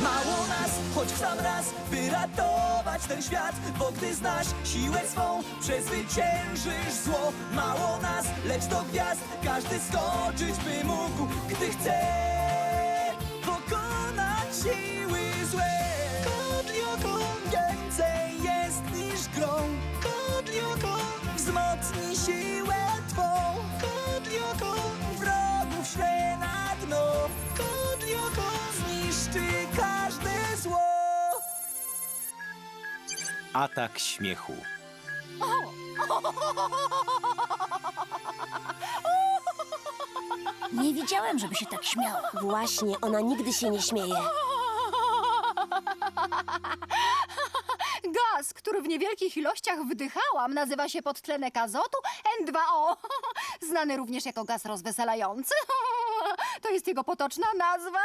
Mało nas, choć sam raz, by ratować ten świat Bo gdy znasz siłę swą, przezwyciężysz zło. Mało nas, lecz do gwiazd każdy skoczyć by mógł Gdy chce pokonać siły złe Atak śmiechu. Nie widziałem, żeby się tak śmiała. Właśnie, ona nigdy się nie śmieje. Gaz, który w niewielkich ilościach wdychałam, nazywa się podtlenek azotu N2O. Znany również jako gaz rozweselający. To jest jego potoczna nazwa.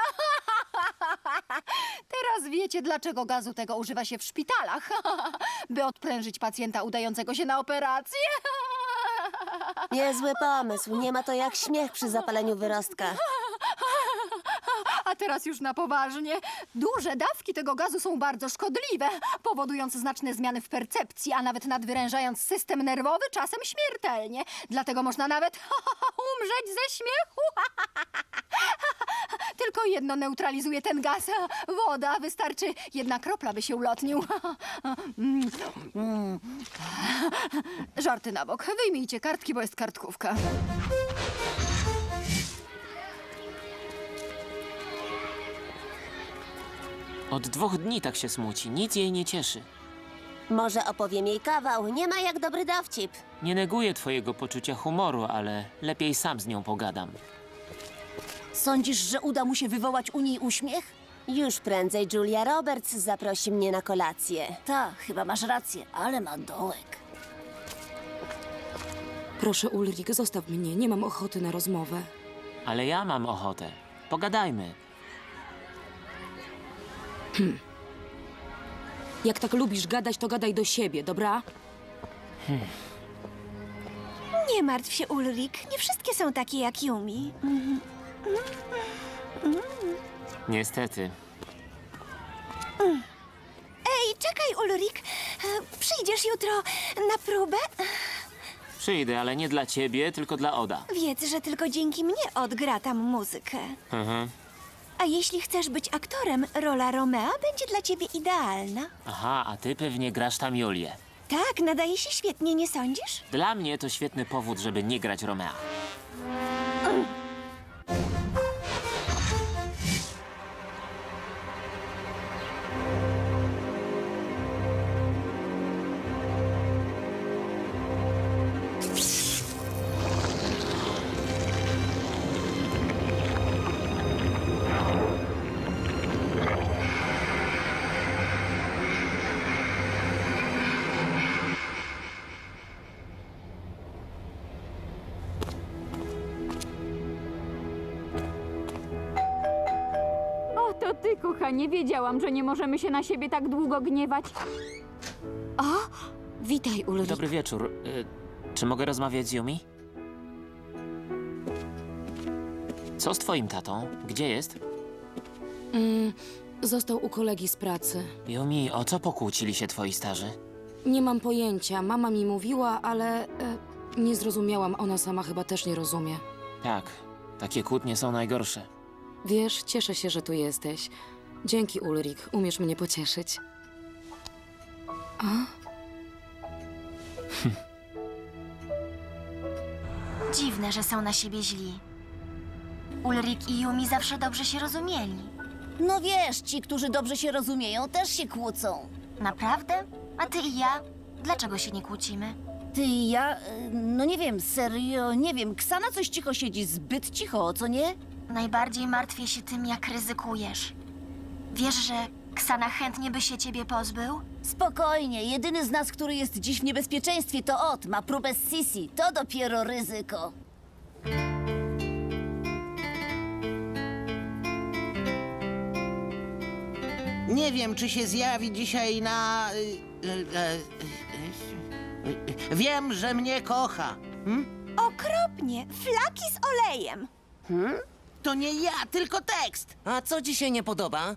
Wiecie, dlaczego gazu tego używa się w szpitalach. By odprężyć pacjenta udającego się na operację. Niezły pomysł. Nie ma to jak śmiech przy zapaleniu wyrostka. Teraz już na poważnie. Duże dawki tego gazu są bardzo szkodliwe, powodując znaczne zmiany w percepcji, a nawet nadwyrężając system nerwowy, czasem śmiertelnie. Dlatego można nawet umrzeć ze śmiechu. Tylko jedno neutralizuje ten gaz. Woda. Wystarczy jedna kropla, by się ulotnił. Żarty na bok. Wyjmijcie kartki, bo jest kartkówka. Od dwóch dni tak się smuci, nic jej nie cieszy. Może opowiem jej kawał. Nie ma jak dobry dowcip. Nie neguję twojego poczucia humoru, ale lepiej sam z nią pogadam. Sądzisz, że uda mu się wywołać u niej uśmiech? Już prędzej Julia Roberts zaprosi mnie na kolację. Tak, chyba masz rację, ale ma dołek. Proszę, Ulrik, zostaw mnie. Nie mam ochoty na rozmowę. Ale ja mam ochotę. Pogadajmy. Jak tak lubisz gadać, to gadaj do siebie, dobra? Nie martw się, Ulrik. Nie wszystkie są takie jak Yumi. Niestety. Ej, czekaj, Ulrik. E, Przyjdziesz jutro na próbę? Przyjdę, ale nie dla ciebie, tylko dla Oda. Wiedz, że tylko dzięki mnie odgra tam muzykę. Mhm. A jeśli chcesz być aktorem, rola Romea będzie dla ciebie idealna. Aha, a ty pewnie grasz tam Julię. Tak, nadaje się świetnie, nie sądzisz? Dla mnie to świetny powód, żeby nie grać Romea. To ty, kochanie. Wiedziałam, że nie możemy się na siebie tak długo gniewać. Witaj, Ulrik. Dobry wieczór. Y, czy mogę rozmawiać z Yumi? Co z twoim tatą? Gdzie jest? Mm, został u kolegi z pracy. Yumi, o co pokłócili się twoi starzy? Nie mam pojęcia. Mama mi mówiła, ale e, nie zrozumiałam. Ona sama chyba też nie rozumie. Tak, takie kłótnie są najgorsze. Wiesz, cieszę się, że tu jesteś. Dzięki, Ulrik. Umiesz mnie pocieszyć. Dziwne, że są na siebie źli. Ulrik i Yumi zawsze dobrze się rozumieli. No wiesz, ci, którzy dobrze się rozumieją, też się kłócą. Naprawdę? A ty i ja? Dlaczego się nie kłócimy? Ty i ja, y, no nie wiem, serio, nie wiem. Ksana coś cicho siedzi, zbyt cicho, co nie? Najbardziej martwię się tym, jak ryzykujesz. Wiesz, że Ksana chętnie by się ciebie pozbył? Spokojnie, jedyny z nas, który jest dziś w niebezpieczeństwie, to Ot, ma próbę z Sisi. To dopiero ryzyko. Nie wiem, czy się zjawi dzisiaj na... y, y, y, y, Wiem, że mnie kocha. Okropnie! Flaki z olejem! To nie ja, tylko tekst. A co ci się nie podoba?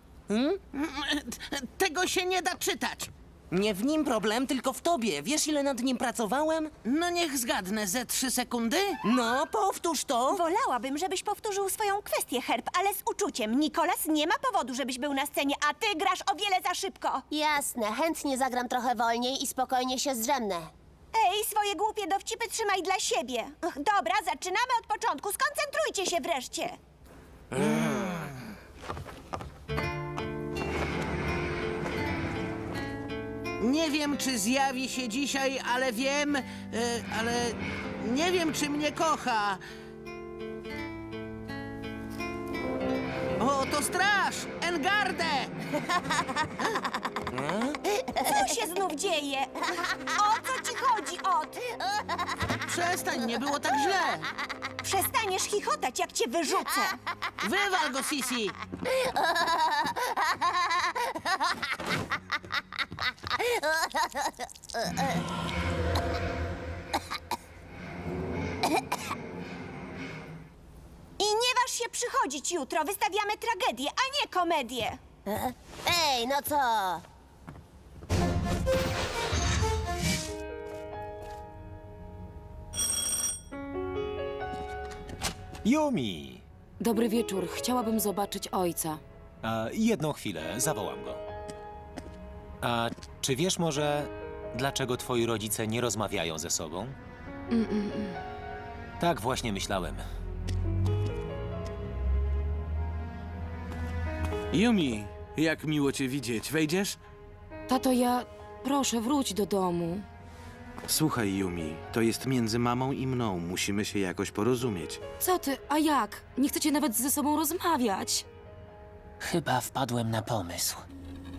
Tego się nie da czytać. Nie w nim problem, tylko w tobie. Wiesz, ile nad nim pracowałem? No niech zgadnę, ze trzy sekundy? No, powtórz to. Wolałabym, żebyś powtórzył swoją kwestię, Herb, ale z uczuciem. Nikolas nie ma powodu, żebyś był na scenie, a ty grasz o wiele za szybko. Jasne, chętnie zagram trochę wolniej i spokojnie się zdrzemnę. Ej, swoje głupie dowcipy trzymaj dla siebie. Ach, dobra, zaczynamy od początku. Skoncentrujcie się wreszcie. Nie wiem, czy zjawi się dzisiaj, ale wiem, e, ale nie wiem, czy mnie kocha. O, to straż! Engardę! Co się znów dzieje? O co ci chodzi, Ot? Przestań, nie było tak źle. Przestaniesz chichotać, jak cię wyrzucę. Wywal go, Sisi! I nie waż się przychodzić jutro. Wystawiamy tragedię, a nie komedię. Ej, no co? Yumi! Dobry wieczór. Chciałabym zobaczyć ojca. A, jedną chwilę, zawołam go. A czy wiesz może, dlaczego twoi rodzice nie rozmawiają ze sobą? Tak właśnie myślałem. Yumi, jak miło cię widzieć. Wejdziesz? Tato, ja... Proszę, wróć do domu. Słuchaj, Yumi, to jest między mamą i mną. Musimy się jakoś porozumieć. Co ty? A jak? Nie chcecie nawet ze sobą rozmawiać. Chyba wpadłem na pomysł.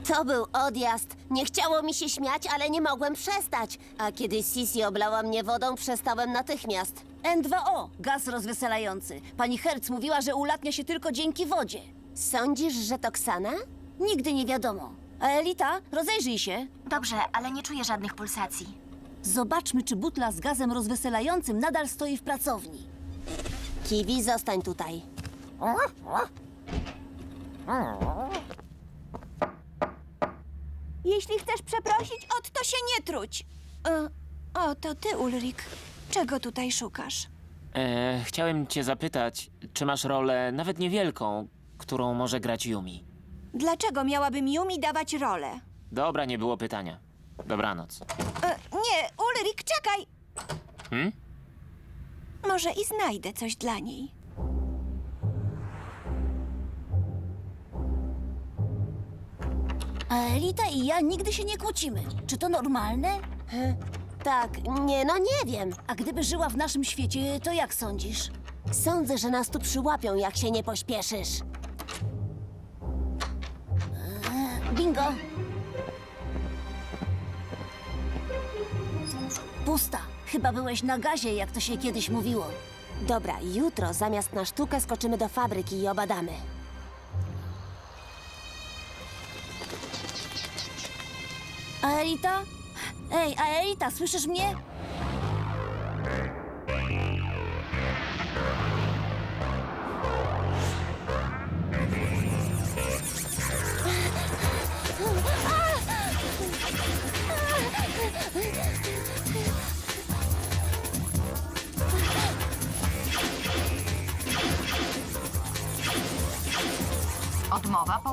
To był odjazd. Nie chciało mi się śmiać, ale nie mogłem przestać. A kiedy Sisi oblała mnie wodą, przestałem natychmiast. N2O, gaz rozweselający. Pani Herc mówiła, że ulatnia się tylko dzięki wodzie. Sądzisz, że to Ksana? Nigdy nie wiadomo. A Elita, rozejrzyj się. Dobrze, ale nie czuję żadnych pulsacji. Zobaczmy, czy butla z gazem rozweselającym nadal stoi w pracowni. Kiwi, zostań tutaj. Jeśli chcesz przeprosić, Ot, to się nie truć. E, o, to ty, Ulrik. Czego tutaj szukasz? E, chciałem cię zapytać, czy masz rolę, nawet niewielką, którą może grać Yumi? Dlaczego miałabym Yumi dawać rolę? Dobra, nie było pytania. Dobranoc. E, nie, Ulrik, czekaj! Hmm? Może i znajdę coś dla niej. A Elita i ja nigdy się nie kłócimy. Czy to normalne? Tak, nie, no nie wiem. A gdyby żyła w naszym świecie, to jak sądzisz? Sądzę, że nas tu przyłapią, jak się nie pośpieszysz. Bingo! Pusta. Chyba byłeś na gazie, jak to się kiedyś mówiło. Dobra, jutro zamiast na sztukę skoczymy do fabryki i obadamy. A Elita? Ej, a Elita, słyszysz mnie?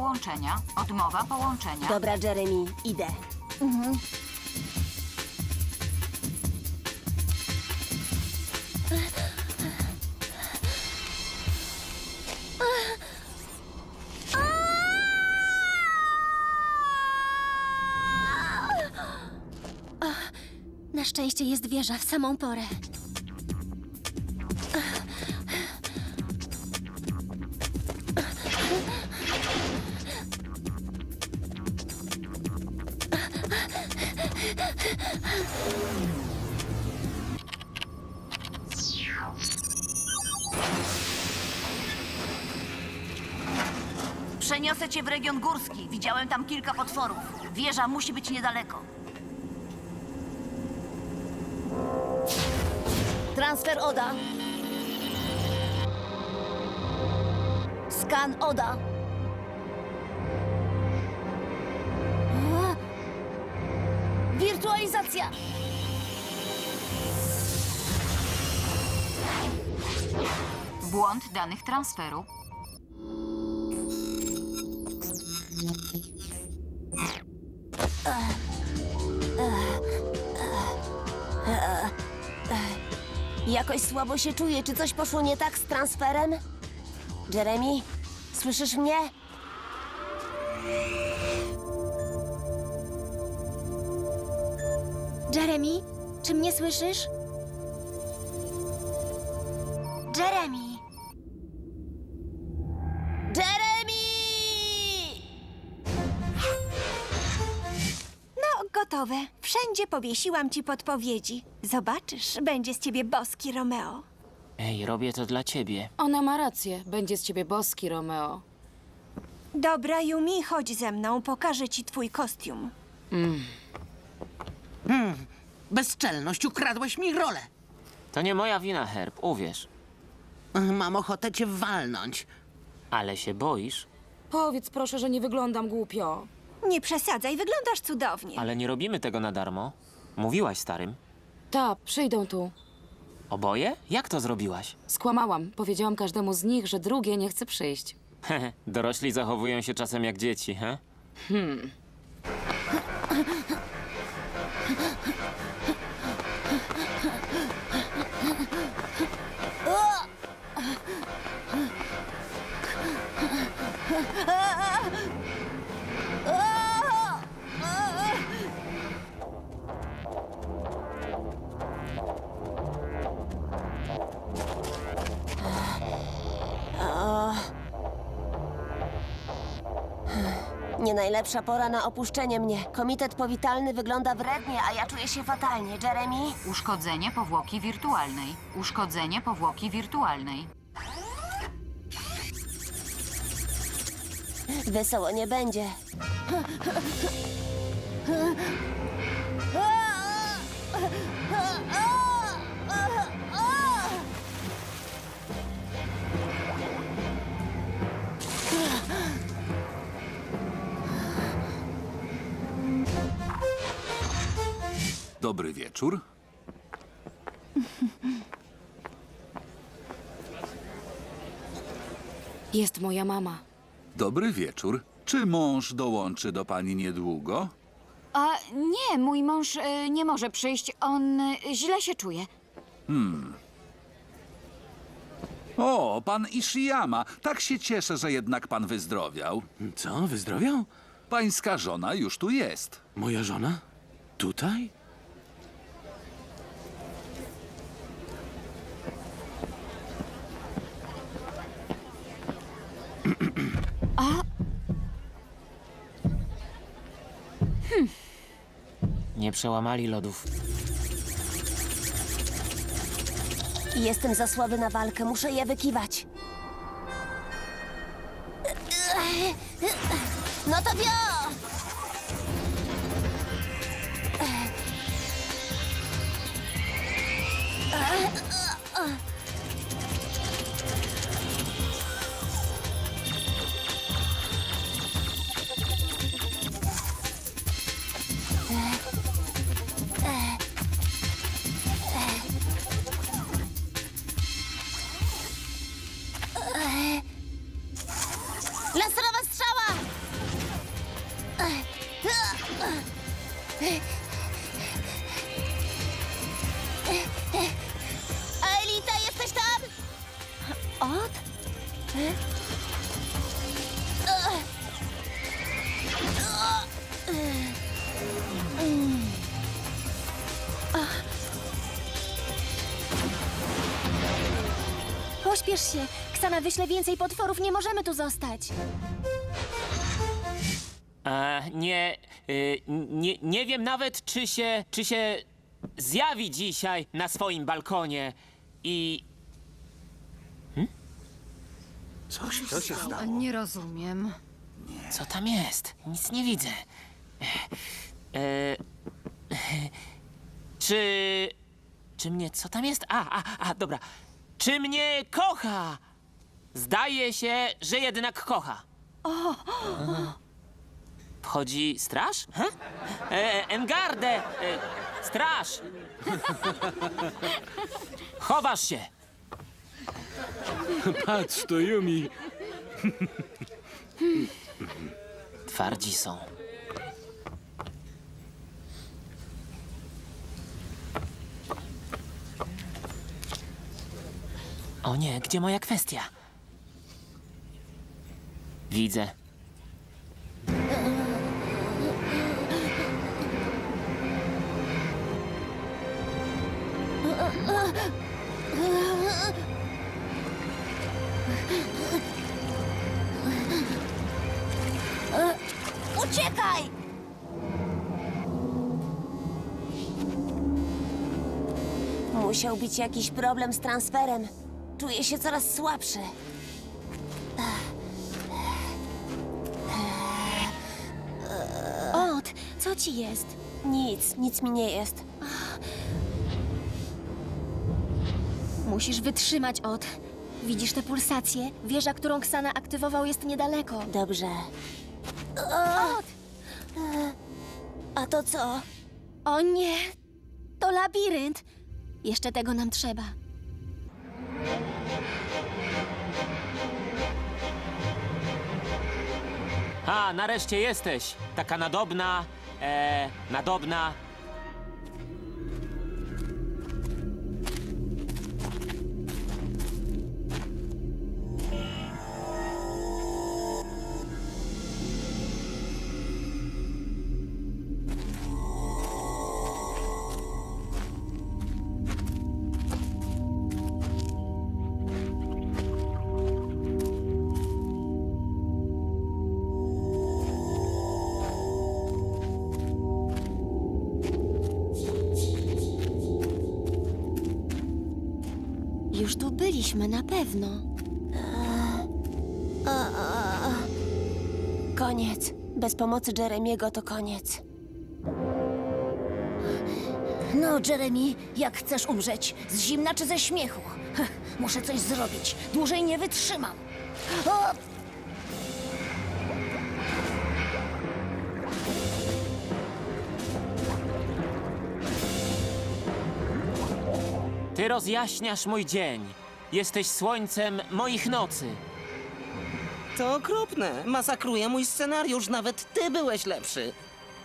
Połączenia. Odmowa połączenia. Dobra, Jeremy, idę. Na szczęście jest wieża w samą porę. Tam kilka potworów. Wieża musi być niedaleko. Transfer Oda. Skan Oda. Wirtualizacja. Błąd danych transferu. Jakoś słabo się czuję. Czy coś poszło nie tak z transferem? Jeremy, słyszysz mnie? Jeremy, czy mnie słyszysz? Jeremy! Gotowe. Wszędzie powiesiłam ci podpowiedzi. Zobaczysz, będzie z ciebie boski Romeo. Ej, robię to dla ciebie. Ona ma rację. Będzie z ciebie boski, Romeo. Dobra, Yumi, chodź ze mną, pokażę ci twój kostium. Bezczelność, ukradłeś mi rolę. To nie moja wina, Herb, uwierz. Mam ochotę cię walnąć. Ale się boisz? Powiedz proszę, że nie wyglądam głupio. Nie przesadzaj, wyglądasz cudownie. Ale nie robimy tego na darmo. Mówiłaś starym. Ta, przyjdą tu. Oboje? Jak to zrobiłaś? Skłamałam. Powiedziałam każdemu z nich, że drugie nie chce przyjść. Hehe, dorośli zachowują się czasem jak dzieci, he? Nie najlepsza pora na opuszczenie mnie. Komitet powitalny wygląda wrednie, a ja czuję się fatalnie. Jeremy? Uszkodzenie powłoki wirtualnej. Uszkodzenie powłoki wirtualnej. Wesoło nie będzie. Dobry wieczór. Jest moja mama. Dobry wieczór. Czy mąż dołączy do pani niedługo? A nie, mój mąż y, nie może przyjść. On y, źle się czuje. Hmm. O, pan Ishiyama. Tak się cieszę, że jednak pan wyzdrowiał. Co, wyzdrowiał? Pańska żona już tu jest. Moja żona? Tutaj? Nie przełamali lodów. Jestem za słaby na walkę, muszę je wykiwać. No to wio! Pośpiesz się. Ksana wyśle więcej potworów, nie możemy tu zostać. E, nie, y, nie, nie wiem nawet, czy się, czy się zjawi dzisiaj na swoim balkonie. I Coś, co się stało? Nie rozumiem. Co tam jest? Nic nie widzę. E, czy. Czy mnie. Co tam jest? A, a, a, dobra. Czy mnie kocha? Zdaje się, że jednak kocha. Wchodzi straż? He? E, Engarde! E, straż! Chowasz się! Patrz, to Yumi. Twardzi są. O nie, gdzie moja kwestia? Widzę. Uciekaj! Musiał być jakiś problem z transferem. Czuję się coraz słabszy. Ot, co ci jest? Nic, nic mi nie jest. Musisz wytrzymać, Ot. Widzisz tę pulsację? Wieża, którą Ksana aktywował, jest niedaleko. Dobrze. Ot! A to co? O nie! To labirynt! Jeszcze tego nam trzeba. A, nareszcie jesteś. Taka nadobna, e, nadobna. Koniec. Bez pomocy Jeremiego to koniec. No, Jeremy, jak chcesz umrzeć? Z zimna czy ze śmiechu? Heh, Muszę coś zrobić. Dłużej nie wytrzymam. O! Ty rozjaśniasz mój dzień. Jesteś słońcem moich nocy. To okropne. Masakruje mój scenariusz. Nawet ty byłeś lepszy.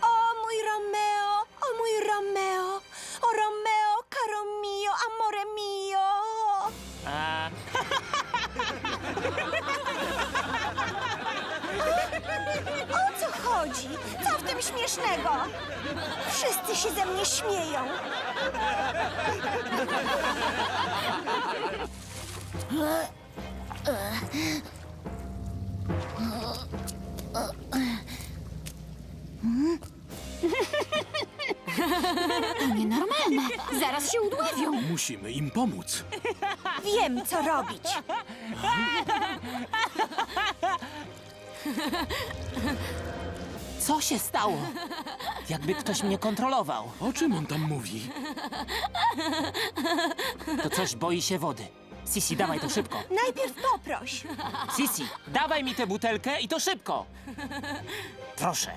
O mój Romeo, o mój Romeo, o Romeo, caro mio, amore mio. A, O co chodzi? Co w tym śmiesznego? Wszyscy się ze mnie śmieją. Zaraz się udławią. Musimy im pomóc. Wiem, co robić. co się stało? Jakby ktoś mnie kontrolował. O czym on tam mówi? To coś boi się wody. Sisi, dawaj to szybko. Najpierw poproś. Sisi, dawaj mi tę butelkę i to szybko. Proszę.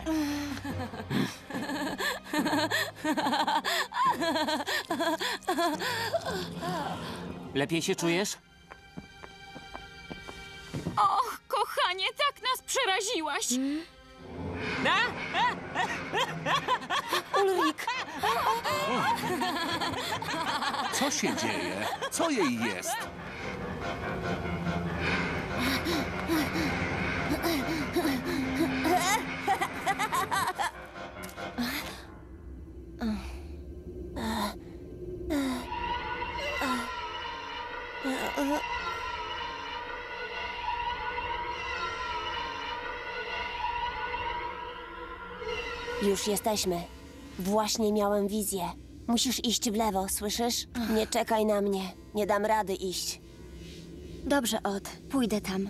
Lepiej się czujesz? Och, kochanie, tak nas przeraziłaś. Ulrik, Co się dzieje? Co jej jest? Już jesteśmy. Właśnie miałem wizję. Musisz iść w lewo, słyszysz? Nie czekaj na mnie. Nie dam rady iść. Dobrze, Ot. Pójdę tam.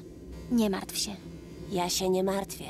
Nie martw się. Ja się nie martwię.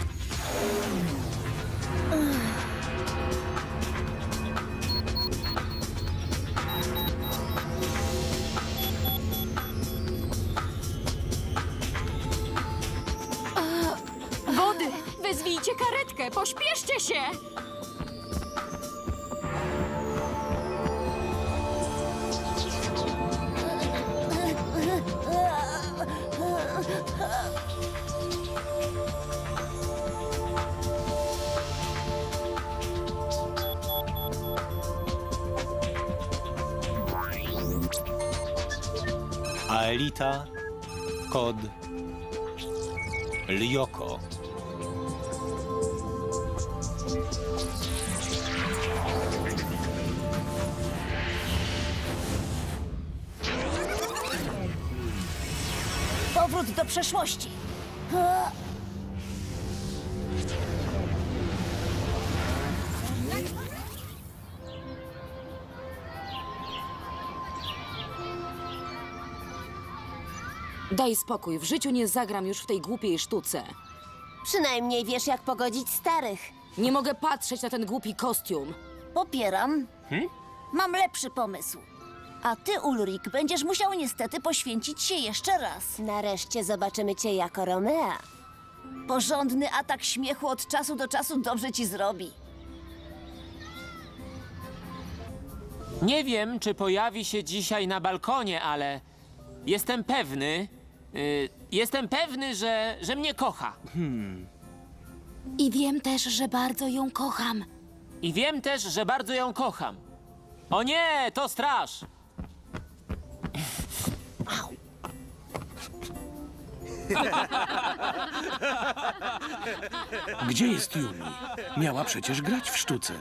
Aelita, kod Lyoko. Powrót do przeszłości. Daj spokój, w życiu nie zagram już w tej głupiej sztuce. Przynajmniej wiesz, jak pogodzić starych. Nie mogę patrzeć na ten głupi kostium. Popieram. Mam lepszy pomysł. A ty, Ulrik, będziesz musiał niestety poświęcić się jeszcze raz. Nareszcie zobaczymy cię jako Romea. Porządny atak śmiechu od czasu do czasu dobrze ci zrobi. Nie wiem, czy pojawi się dzisiaj na balkonie, ale jestem pewny, y, jestem pewny, że, że mnie kocha. I wiem też, że bardzo ją kocham. I wiem też, że bardzo ją kocham. O nie, to straż! Gdzie jest Yumi? Miała przecież grać w sztuce.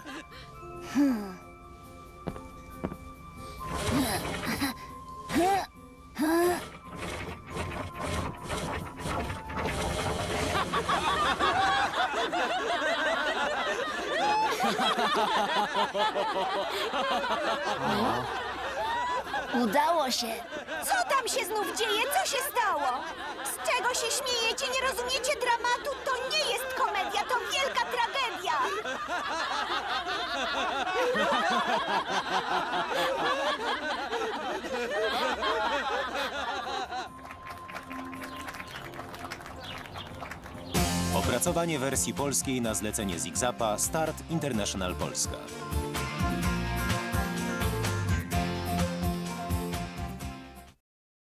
Udało się. Co tam się znów dzieje? Co się stało? Z czego się śmiejecie? Nie rozumiecie dramatu? To nie jest komedia, to wielka tragedia! Opracowanie wersji polskiej na zlecenie Zigzapa Start International Polska.